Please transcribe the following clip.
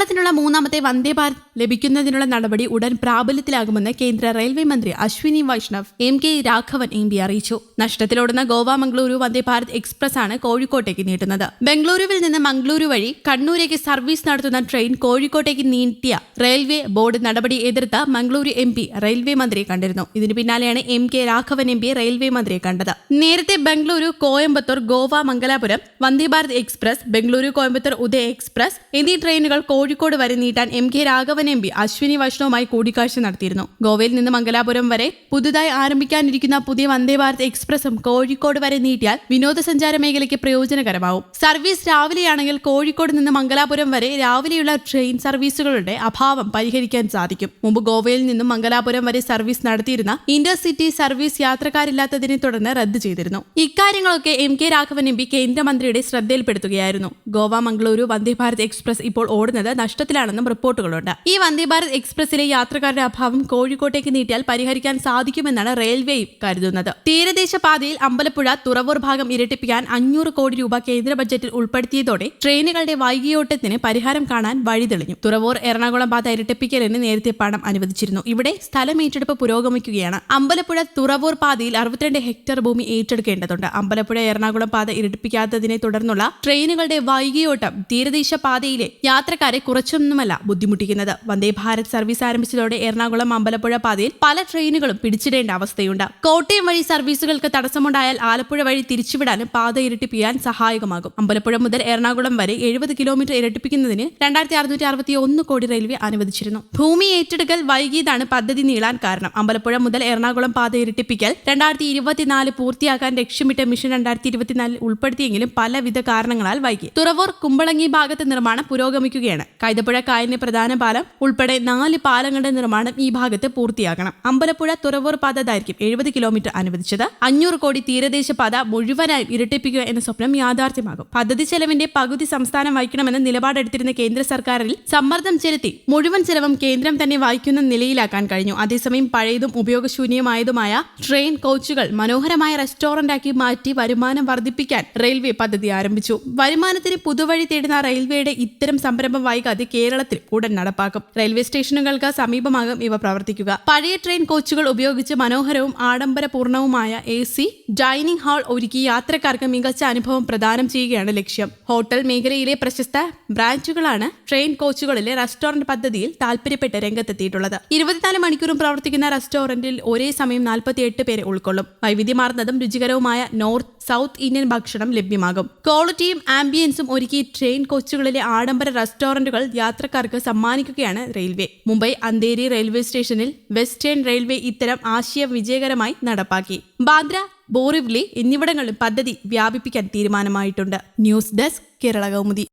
കേരളത്തിനുള്ള മൂന്നാമത്തെ വന്ദേ ഭാരത് ലഭിക്കുന്നതിനുള്ള നടപടി ഉടൻ പ്രാബല്യത്തിലാകുമെന്ന് കേന്ദ്ര റെയിൽവേ മന്ത്രി Ashwini Vaishnaw M K Raghavan M P അറിയിച്ചു. നഷ്ടത്തിലോടുന്ന ഗോവ മംഗളൂരു വന്ദേ ഭാരത് എക്സ്പ്രസ് ആണ് കോഴിക്കോട്ടേക്ക് നീട്ടുന്നത്. ബംഗളൂരുവിൽ നിന്ന് മംഗളൂരു വഴി കണ്ണൂരേക്ക് സർവീസ് നടത്തുന്ന ട്രെയിൻ കോഴിക്കോട്ടേക്ക് നീട്ടിയ റെയിൽവേ ബോർഡ് നടപടി എതിർത്ത മംഗളൂരു എം പി റെയിൽവേ മന്ത്രിയെ കണ്ടിരുന്നു. ഇതിനു പിന്നാലെയാണ് M K Raghavan M P railway മന്ത്രിയെ കണ്ടത്. നേരത്തെ ബംഗളൂരു കോയമ്പത്തൂർ ഗോവ മംഗലാപുരം വന്ദേ ഭാരത് എക്സ്പ്രസ് ബംഗളൂരു കോയമ്പത്തൂർ ഉദയ എക്സ്പ്രസ് എന്നീ ട്രെയിനുകൾ കോഴിക്കോട് വരെ നീട്ടാൻ M K Raghavan M P Ashwini വൈഷ്ണവുമായി കൂടിക്കാഴ്ച നടത്തിയിരുന്നു. ഗോവയിൽ നിന്ന് മംഗലാപുരം വരെ പുതുതായി ആരംഭിക്കാനിരിക്കുന്ന പുതിയ വന്ദേ ഭാരത് എക്സ്പ്രസും കോഴിക്കോട് വരെ നീട്ടിയാൽ വിനോദസഞ്ചാര മേഖലയ്ക്ക് പ്രയോജനകരമാവും. സർവീസ് രാവിലെയാണെങ്കിൽ കോഴിക്കോട് നിന്ന് മംഗലാപുരം വരെ രാവിലെയുള്ള ട്രെയിൻ സർവീസുകളുടെ അഭാവം പരിഹരിക്കാൻ സാധിക്കും. മുമ്പ് ഗോവയിൽ നിന്നും മംഗലാപുരം വരെ സർവീസ് നടത്തിയിരുന്ന ഇന്റർസിറ്റി സർവീസ് യാത്രക്കാരില്ലാത്തതിനെ തുടർന്ന് റദ്ദു ചെയ്തിരുന്നു. ഇക്കാര്യങ്ങളൊക്കെ M K Raghavan M P കേന്ദ്രമന്ത്രിയുടെ ശ്രദ്ധയിൽപ്പെടുത്തുകയായിരുന്നു. ഗോവ മംഗളൂരു വന്ദേ ഭാരത് എക്സ്പ്രസ് ഇപ്പോൾ ഓടുന്നത് നഷ്ടത്തിലാണെന്നും റിപ്പോർട്ടുകളുണ്ട്. ഈ വന്ദേ ഭാരത് എക്സ്പ്രസിലെ യാത്രക്കാരുടെ അഭാവം കോഴിക്കോട്ടേക്ക് നീട്ടിയാൽ പരിഹരിക്കാൻ സാധിക്കുമെന്നാണ് റെയിൽവേ കരുതുന്നത്. തീരദേശ പാതയിൽ അമ്പലപ്പുഴ തുറവൂർ ഭാഗം ഇരട്ടിപ്പിക്കാൻ അഞ്ഞൂറ് കോടി രൂപ കേന്ദ്ര ബജറ്റിൽ ഉൾപ്പെടുത്തിയതോടെ ട്രെയിനുകളുടെ വൈകിയോട്ടത്തിന് പരിഹാരം കാണാൻ വഴി തെളിഞ്ഞു. തുറവൂർ എറണാകുളം പാത ഇരട്ടിപ്പിക്കലിന് നേരത്തെ പണം അനുവദിച്ചിരുന്നു. ഇവിടെ സ്ഥലം ഏറ്റെടുപ്പ് പുരോഗമിക്കുകയാണ്. അമ്പലപ്പുഴ തുറവൂർ പാതയിൽ അറുപത്തിരണ്ട് ഹെക്ടർ ഭൂമി ഏറ്റെടുക്കേണ്ടതുണ്ട്. അമ്പലപ്പുഴ എറണാകുളം പാത ഇരട്ടിപ്പിക്കാത്തതിനെ തുടർന്നുള്ള ട്രെയിനുകളുടെ വൈകിയോട്ടം തീരദേശ പാതയിലെ യാത്രക്കാരെ കുറച്ചൊന്നുമല്ല ബുദ്ധിമുട്ടിക്കുന്നത്. വന്ദേ ഭാരത് സർവീസ് ആരംഭിച്ചതോടെ എറണാകുളം അമ്പലപ്പുഴ പാതയിൽ പല ട്രെയിനുകളും പിടിച്ചിടേണ്ട അവസ്ഥയുണ്ട്. കോട്ടയം വഴി സർവീസുകൾക്ക് തടസ്സമുണ്ടായാൽ ആലപ്പുഴ വഴി തിരിച്ചുവിടാനും പാത ഇരട്ടിപ്പിക്കാൻ സഹായകമാകും. അമ്പലപ്പുഴ മുതൽ എറണാകുളം വരെ എഴുപത് കിലോമീറ്റർ ഇരട്ടിപ്പിക്കുന്നതിന് രണ്ടായിരത്തി അറുന്നൂറ്റി അറുപത്തി ഒന്ന് കോടി റെയിൽവേ അനുവദിച്ചിരുന്നു. ഭൂമി ഏറ്റെടുക്കൽ വൈകിയതാണ് പദ്ധതി നീളാൻ കാരണം. അമ്പലപ്പുഴ മുതൽ എറണാകുളം പാത ഇരട്ടിപ്പിക്കൽ രണ്ടായിരത്തി ഇരുപത്തിനാല് പൂർത്തിയാക്കാൻ ലക്ഷ്യമിട്ട മിഷൻ രണ്ടായിരത്തി ഇരുപത്തിനാലിൽ ഉൾപ്പെടുത്തിയെങ്കിലും പലവിധ കാരണങ്ങളാൽ വൈകി. തുറവൂർ കുമ്പളങ്ങി ഭാഗത്ത് നിർമ്മാണം പുരോഗമിക്കുകയാണ്. കൈതപ്പുഴ കായലിന് പ്രധാന പാലം ഉൾപ്പെടെ നാല് പാലങ്ങളുടെ നിർമ്മാണം ഈ ഭാഗത്ത് പൂർത്തിയാക്കണം അമ്പലപ്പുഴ തുറവൂർ പാത ദൈർഘ്യം എഴുപത് കിലോമീറ്റർ അനുവദിച്ചത്. അഞ്ഞൂറ് കോടി തീരദേശ പാത മുഴുവനായും ഇരട്ടിപ്പിക്കുക എന്ന സ്വപ്നം യാഥാർത്ഥ്യമാകും. പദ്ധതി ചെലവിന്റെ പകുതി സംസ്ഥാനം വഹിക്കണമെന്ന് നിലപാടെടുത്തിരുന്ന കേന്ദ്ര സർക്കാരിൽ സമ്മർദ്ദം ചെലുത്തി മുഴുവൻ ചെലവും കേന്ദ്രം തന്നെ വഹിക്കുന്ന നിലയിലാക്കാൻ കഴിഞ്ഞു. അതേസമയം പഴയതും ഉപയോഗശൂന്യമായതുമായ ട്രെയിൻ കോച്ചുകൾ മനോഹരമായ റെസ്റ്റോറന്റാക്കി മാറ്റി വരുമാനം വർദ്ധിപ്പിക്കാൻ റെയിൽവേ പദ്ധതി ആരംഭിച്ചു. വരുമാനത്തിന് പുതുവഴി തേടുന്ന റെയിൽവേയുടെ ഇത്തരം സംരംഭം വൈകാതെ കേരളത്തിൽ ഉടൻ നടപ്പാക്കും. റെയിൽവേ സ്റ്റേഷനുകൾക്ക് സമീപമാകും ഇവ പ്രവർത്തിക്കുക. പഴയ ട്രെയിൻ കോച്ചുകൾ ഉപയോഗിച്ച് മനോഹരവും ആഡംബരപൂർണവുമായ എ സി ഡൈനിങ് ഹാൾ ഒരുക്കി യാത്രക്കാർക്ക് മികച്ച അനുഭവം പ്രദാനം ചെയ്യുകയാണ് ലക്ഷ്യം. ഹോട്ടൽ മേഖലയിലെ പ്രശസ്ത ബ്രാഞ്ചുകളാണ് ട്രെയിൻ കോച്ചുകളിലെ റെസ്റ്റോറന്റ് പദ്ധതിയിൽ താൽപര്യപ്പെട്ട് രംഗത്തെത്തിയിട്ടുള്ളത്. ഇരുപത്തിനാല് മണിക്കൂറും പ്രവർത്തിക്കുന്ന റെസ്റ്റോറന്റിൽ ഒരേ സമയം നാൽപ്പത്തിയെട്ട് പേരെ ഉൾക്കൊള്ളും. വൈവിധ്യമാർന്നതും രുചികരവുമായ നോർത്ത് സൗത്ത് ഇന്ത്യൻ ഭക്ഷണം ലഭ്യമാകും. ക്വാളിറ്റിയും ആംബിയൻസും ഒരുക്കി ട്രെയിൻ കോച്ചുകളിലെ ആഡംബര റെസ്റ്റോറന്റുകൾ യാത്രക്കാർക്ക് സമ്മാനിക്കുകയാണ് റെയിൽവേ. മുംബൈ അന്തേരി റെയിൽവേ സ്റ്റേഷനിൽ വെസ്റ്റേൺ റെയിൽവേ ഇത്തരം ആശയം വിജയകരമായി നടപ്പാക്കി. ബാന്ദ്ര ബോറിവ്ലി എന്നിവിടങ്ങളിൽ പദ്ധതി വ്യാപിപ്പിക്കാൻ തീരുമാനമായിട്ടുണ്ട്. News desk Kerala Kaumudi.